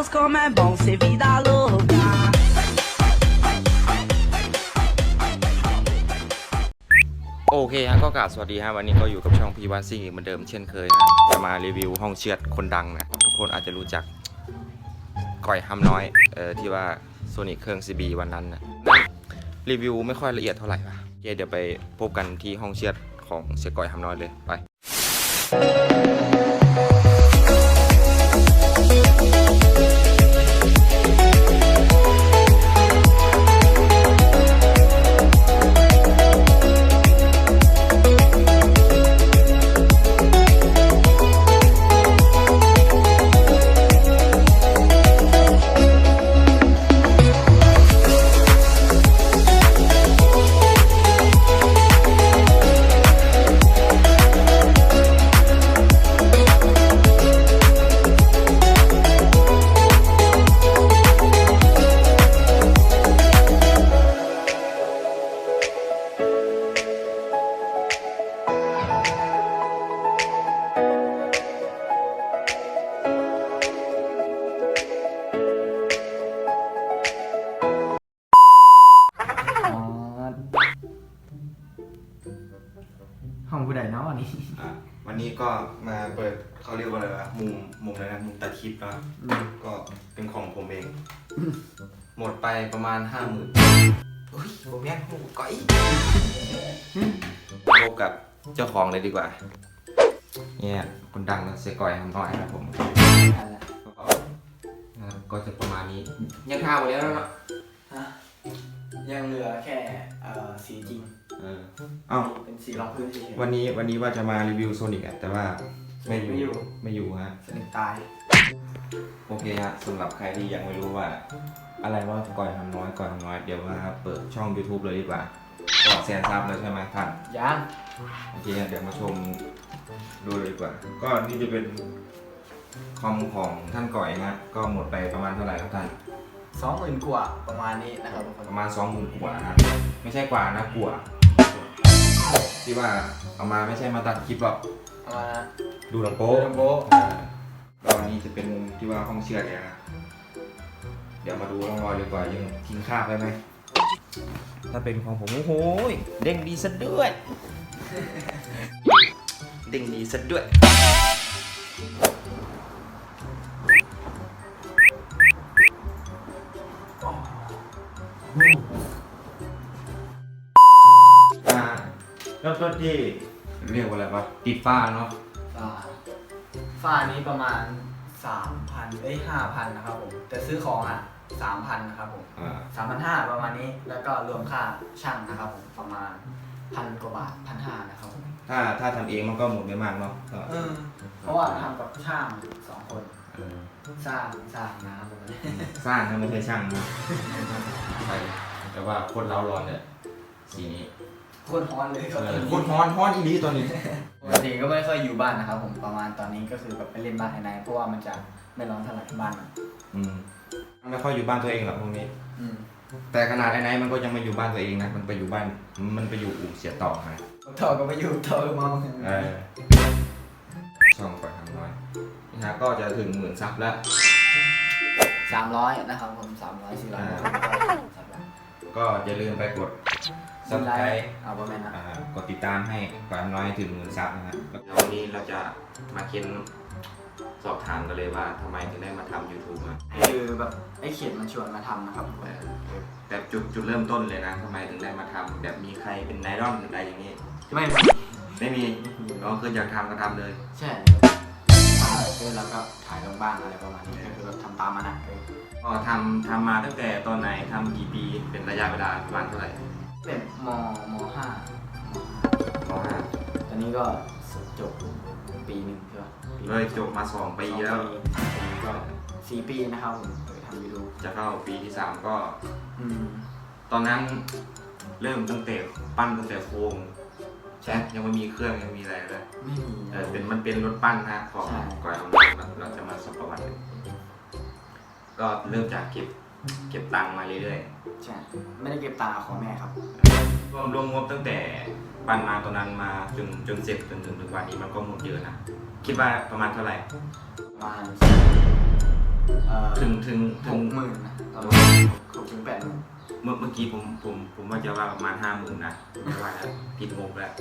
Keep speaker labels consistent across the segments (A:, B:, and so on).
A: girls come and bounce vida loca.
B: โอเคฮะก็กราบสวัสดีฮะวันนี้ก็อยู่กับช่องพีวันซิ่งอีกเหมือนเดิมเช่นเคยฮะจะมารีวิวห้องเชือดคนดังนะทุกคนอาจจะรู้จักก่อยฮัมน้อยเออที่ว่าโซนิคเครื่องซีบีวันนั้นนะรีวิวไม่ค่อยละเอียดเท่าไหร่ป่ะเคเดี๋ยวไปพบกันที่ห้องเชือดของเสียก่อยฮัมน้อยเลยไป
C: องผู้ใดเนาะอันนี้
B: อะวันนี้ก็มาเปิดเขาเรียกว่าอะไรวะมุมมุมอะไรนะมุมตาทิพย์นะก็เป็นของผมเอง หมดไปประมาณห้าหมื่นอุ้ยผมแย่งหูก้อยพบกับเจ้าของเลยดีกว่า เนี่ยคนดังนะเสียก่อยทำน้อยครับผมก็อ่าก็จะประมาณนี้ยังทาหมดแล้วเนาะ
C: ฮะยังเหลือแค่เอ่อสีจริง
B: เออเอ้า
C: เป็นสีรองพื้นเฉย
B: วันนี้วันนี้ว่าจะมารีวิวโซนิกอะแต่ว่าไม่อยู่
C: ไม่อยู่
B: ไม่อยู่ฮะ
C: ๆสนิทตาย
B: โอเคฮะสำหรับใครที่ยังไม่รู้ว่า อะไรว่าก่อยทำน้อยก่อยทำน้อยเดี๋ยวว่าเปิดช่อง YouTube เลยดีกว่าก็แสนซับแล้วใช่ไหมท่าน
C: ยัง
B: โอเคฮะเดี๋ยวมาชมดูเลยดีกว่า ก็นี่จะเป็นคอมของท่านก่อยนะก็หมดไปประมาณเท่าไหร่ครับท่าน
C: สองหมื่นกว่าประมาณนี้นะครับทุกคน
B: ประมาณสองหมื่นกว่านะไม่ใช่กว่านะกว่า ที่ว่าเอามาไม่ใช่มาตัดคลิปหรอก
C: เอามา
B: ดูลำโพ
C: โป๊
B: ง
C: โป๊
B: ก็อันนี้จะเป็นมุมที่ว่าห้องเชือดเนี่ยนะเดี๋ยวมาดูร่องรอยดีกว่ายังทิ้งคราบไว้ไหมถ้าเป็นของผมโอ้โหยเด้งดีซะด้วย เด้งดีซะด้วย ริ่มต้นที่เรียกว่าอะไรวะติดฝ้าเนาะ
C: ฝ้าฝ้านี้ประมาณสามพันเอ้ยห้าพันนะครับผม แต่ซื้อของอะสามพันนะครับผม
B: อ่า
C: สามพันห้าประมาณนี้ แล้วก็รวมค่าช่างนะครับผม ประมาณพันกว่าบาทพันห้านะครับผม
B: ถ้าถ้าทำเองมันก็หมดไม่มากเนาะก็
C: เออ เพราะว่าทำกับช่างสองคน
B: เออ
C: สร้างสร้างน้ำเลย
B: สร้างนะไม่ใช่ช่างนะใช่แต่ว่าคนเราร้อนเนี่ยสีนี้
C: โคตรฮ้อนเลยครับ
B: เออคนฮ้อนฮ้อนอีนี้ตัวนี้
C: ปกติก็ไม่ค่อยอยู่บ้านนะครับผมประมาณตอนนี้ก็คือแบบไปเล่นบ้านไอ้นายเพราะว่ามันจะไม่ร้อนเท่าไหร่บ้านมัน
B: อืมไม่ค่อยอยู่บ้านตัวเองหรอกพวกนี้
C: อืม
B: แต่ขนาดไอ้ไนท์มันก็ยังไม่อยู่บ้านตัวเองนะ มันไปอยู่บ้าน มันไปอยู่อู่เสียต่อนะ
C: ทอก็ไม่อยู่ทอก็เมา
B: เออช่องปล่อยทำน้อยนี่ฮะก็จะถึงหมื่นซับแล้ว
C: สามร้อยนะครับผมสามร้อยสี่ร้อย
B: อ่า
C: สับละ
B: ก็อย่าลืมไปกด ซับสไครต์
C: เอาประมาณนั้น
B: อ่ากดติดตามให้ก่อนน้อยถึงหมื่นซับนะฮะแล้ววันนี้เราจะมาเค้นสอบถามกันเลยว่าทำไมถึงได้มาทำ YouTube อะ
C: คือแบบไอ้เขียนมันชวนมาทำนะครับทุกค
B: เอนอแต่จุดจุดเริ่มต้นเลยนะทำไมถึงได้มาทำแบบมีใครเป็นไอดอลอะไรอย่างนี้
C: ไม่
B: ไม่มีเราคืออยากทำก็ทำเลย
C: ใช่คือเราก็ถ่ายลงบ้างอะไรประมาณนี้ก็คือแบบทำตามมันอะเออ
B: ก็ทำทำมาตั้งแต่ตอนไหนทำกี่ปีเป็นระยะเวลาประมาณเท่าไหร่
C: เป็นมมห้าม
B: มห้า
C: ตอนนี้ก็จบปีหนึ่งใช่ปะปี
B: เลยจบมาสองปีแล้ว
C: สองปีก็สี่ปีนะครับผมเคยทำยูทูบ
B: จะเข้าปีที่สามก็
C: อืม
B: ตอนนั้นเริ่มตั้งแต่ปั้นตั้งแต่โครงใช่ยังไม่มีเครื่องยังไม่มีอะไรเลย
C: ไม่มี
B: เออเป็นมันเป็นรถปั้นนะของ
C: ใช่
B: ก่อนเราเราจะมาสัมประวัติกันก็เริ่มจากเก็บ เก็บตังค์มาเรื่อยๆ
C: ใช่ไม่ได้เก็บตังค์เอาของแม่ครับ
B: รวมรวมงบตั้งแต่ปั้นมาตอนนั้นมาจนจนเสร็จจนถึงทุกวันนี้มันก็หมดเยอะนะ คิดว่าประมาณเท่าไหร่
C: ประมาณเอ่อ
B: ถึงถึง
C: ห
B: ถึง
C: กหมื่นนะตอนนี้หกถึงแปดหมื่น
B: เมื่อเมื่อกี้ผมผมผมว่าจะว่าประมาณห้าหมื่นนะไม่ว่าแล้วผิดงบแล้ว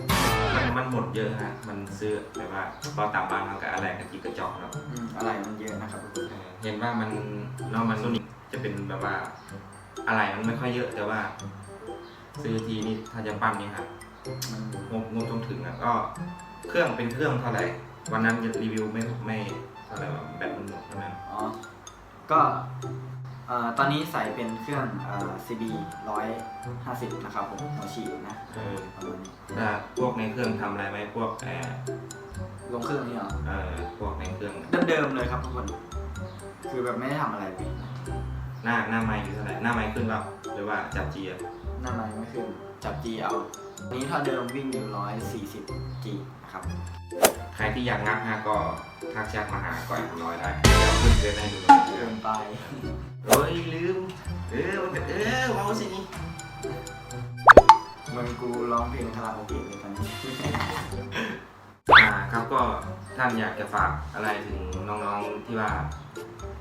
B: มันมันหมดเยอะฮะมันซื้อแบบว่าพอต่างบ้านมันก็อะไรกันจีกระจอกแล้ว
C: อืมอะไรมันเยอะนะครับทุกคน
B: เออเห็นว่ามันเนอกมันโซนิก จะเป็นแบบว่า อะไรมันไม่ค่อยเยอะแต่ว่า ซื้อทีนี่ถ้าจะปั้มนี่ครับ
C: มัน
B: งบงบต้องถึงอะก็ เครื่องเป็นเครื่องเท่าไหร่ วันนั้นรีวิวไม่ไม่เท่าไหร่ว่าแบตมันหมดเท่านั้น
C: อ๋อก็เอ่อตอนนี้ใส่เป็นเครื่องเอ่อ CB 150 นะครับผมหัวฉีดนะ
B: เออ
C: ประมาณนี้
B: ถ้าพวกในเครื่องทำอะไรไหมพวกแอร์
C: ลงเครื่องนี้เหรอ
B: เอ่อพวกในเครื่อง
C: เดิมๆเลยครับทุกคน คือแบบไม่ได้ทำอะไรเลย
B: หน้าหน้าไม้อยู่เท่าไหร่หน้าไม้ขึ้นเปล่าหรือว่าจับเจีย
C: หน้าไม้ไม่ขึ้น จับ G เอาอันนี้ถ้าเดิมวิ่งอยู่140 G นะครับ
B: ใครที่อยากงักฮะก็ทักแชทมาหาก่อนน้อยได้เดี๋ยวขึ้นเฟซให้ดูนะ
C: เดินไป
B: เฮ้ยลืม เออมันเป็นเออว้าวสินี่
C: เหมือนกูร้องเพลงคาราโอเกะเลยตอนนี้
B: อ่าครับก็ท่านอยากจะฝากอะไรถึงน้องๆที่ว่า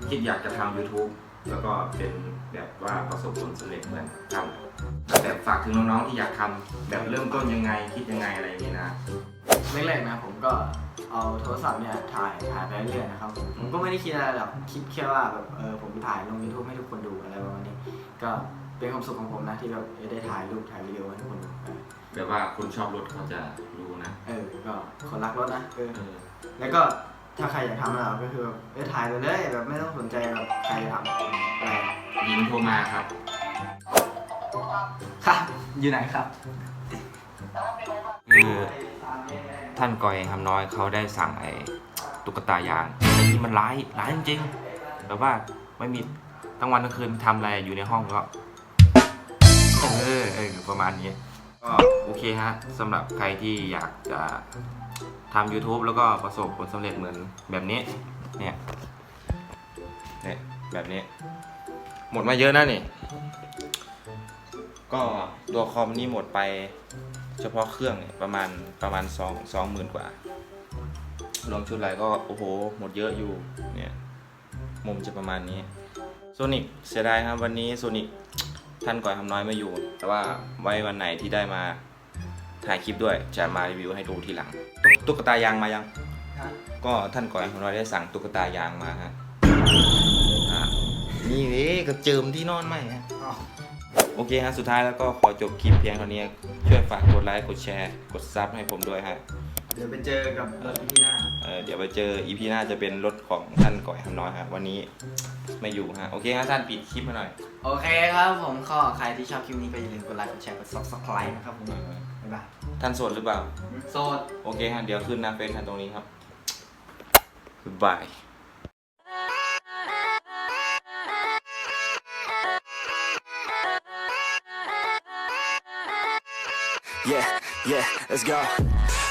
B: คิดอยากจะทำ YouTube แล้วก็เป็นแบบว่าประสบผลสำเร็จเหมือนทำแบบฝากถึงน้องๆที่อยากทำแบบเริ่มต้นยังไงคิดยังไงอะไรอย่างนี้นะ
C: แรกๆนะผมก็เอาโทรศัพท์เนี่ยถ่ายถ่ายไปเรื่อยๆนะครับผมผมก็ไม่ได้คิดอะไรหรอกคิดแค่ว่าแบบเออผมถ่ายลง YouTube ให้ทุกคนดูอะไรประมาณนี้ ก็เป็นความสุขของผมนะที่แบบเออได้ถ่ายรูปถ่ายวิดีโอให้ทุกคนดูเออ
B: แบบว่าคนชอบรถเขาจะรู้นะ
C: เออก็คนรักรถนะเออ
B: เออ
C: แล้วก็ ถ้าใครอยากทำอะไรก็คือแบบเออถ่ายไปเลยแบบไม่ต้องสนใจแบบใครจะทำอะไร
B: ยิงโทรมาครับ
C: ค่ะอยู่ไหนครับ
B: คือท่านกอยคำน้อยเขาได้สั่งไอ้ตุ๊กตายางไอ้นี่มันร้ายร้ายจริงๆแบบว่าไม่มีทั้งวันทั้งคืนทำอะไรอยู่ในห้องก็ เออเออประมาณนี้ ก็โอเคฮะสำหรับใครที่อยากจะทำ YouTube แล้วก็ประสบผลสำเร็จเหมือนแบบนี้ เนี่ย เนี่ย แบบนี้ หมดมาเยอะนะนี่ ก็ตัวคอมนี่หมดไป เฉพาะเครื่องเนี่ยประมาณประมาณสองสองหมื่นกว่ารวมชุดอะไรก็โอ้โห หมดเยอะอยู่ เนี่ย มุมจะประมาณนี้โซนิกเสียดายครับวันนี้โซนิก ท่านก่อยทำน้อยไม่อยู่ แต่ว่าไว้วันไหนที่ได้มาถ่ายคลิปด้วยจะมารีวิวให้ดูทีหลัง ตุ๊กตุ๊กตายางมายังก็ท่านก่อยทำน้อยได้สั่งตุ๊กตายางมาฮะอะนี่เว้ยกระเจิมที่นอนไหมฮะโอเคฮะ สุดท้ายแล้วก็ขอจบคลิปเพียงเท่านี้ ช่วยฝากกดไลค์ กดแชร์ กดซับให้ผมด้วยฮะ
C: เดี๋ยวไปเจอกับรถที่หน้า
B: เออเดี๋ยวไปเจออีพีหน้าจะเป็นรถของท่านก่อยทำน้อยฮะวันนี้ไม่อยู่ฮะโอเคฮะท่านปิดคลิปมาหน่อย
C: โอเคครับผมก็ใครที่ชอบคลิปนี้ก็อย่าลืมกดไลค์กดแชร์กด subscribe นะครับผมบ๊ายบาย
B: ท่านโสดหรือเปล่า
C: โสด
B: โอเคฮะเดี๋ยวขึ้นหน้าเฟซท่านตรงนี้ครับบาย